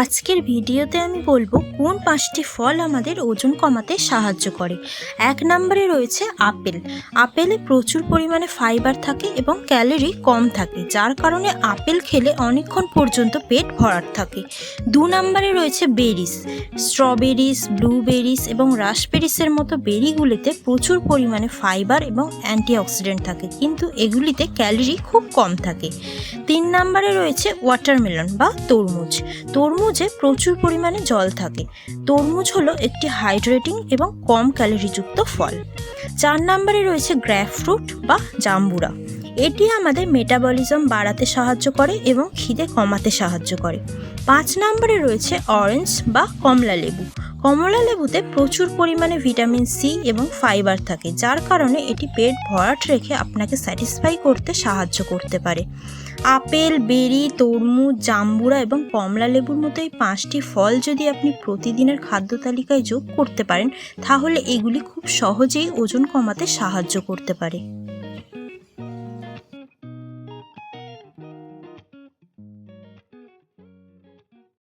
আজকের ভিডিওতে আমি বলব কোন পাঁচটি ফল আমাদের ওজন কমাতে সাহায্য করে। এক নম্বরে রয়েছে আপেল। আপেলে প্রচুর পরিমাণে ফাইবার থাকে এবং ক্যালোরি কম থাকে, যার কারণে আপেল খেলে অনেকক্ষণ পর্যন্ত পেট ভরাট থাকে। দু নম্বরে রয়েছে বেরিস। স্ট্রবেরিজ ব্লুবেরিজ এবং রাসবেরিসের মতো বেরিগুলিতে প্রচুর পরিমাণে ফাইবার এবং অ্যান্টিঅক্সিডেন্ট থাকে, কিন্তু এগুলিতে ক্যালোরি খুব কম থাকে। তিন নাম্বারে রয়েছে ওয়াটারমেলন বা তরমুজ। তরমুজে প্রচুর পরিমাণে জল থাকে। তরমুজ হলো একটি হাইড্রেটিং এবং কম ক্যালোরিযুক্ত ফল। চার নাম্বারে রয়েছে গ্র্যাপফ্রুট বা জাম্বুরা। এটি আমাদের মেটাবলিজম বাড়াতে সাহায্য করে এবং খিদে কমাতে সাহায্য করে। পাঁচ নম্বরে রয়েছে অরেঞ্জ বা কমলা লেবু। কমলা লেবুতে প্রচুর পরিমাণে ভিটামিন সি এবং ফাইবার থাকে, যার কারণে এটি পেট ভরাট রেখে আপনাকে স্যাটিসফাই করতে সাহায্য করতে পারে। আপেল, বেরি, তরমুজ, জাম্বুরা এবং কমলা লেবুর মতো এই পাঁচটি ফল যদি আপনি প্রতিদিনের খাদ্য তালিকায় যোগ করতে পারেন, তাহলে এগুলি খুব সহজেই ওজন কমাতে সাহায্য করতে পারে।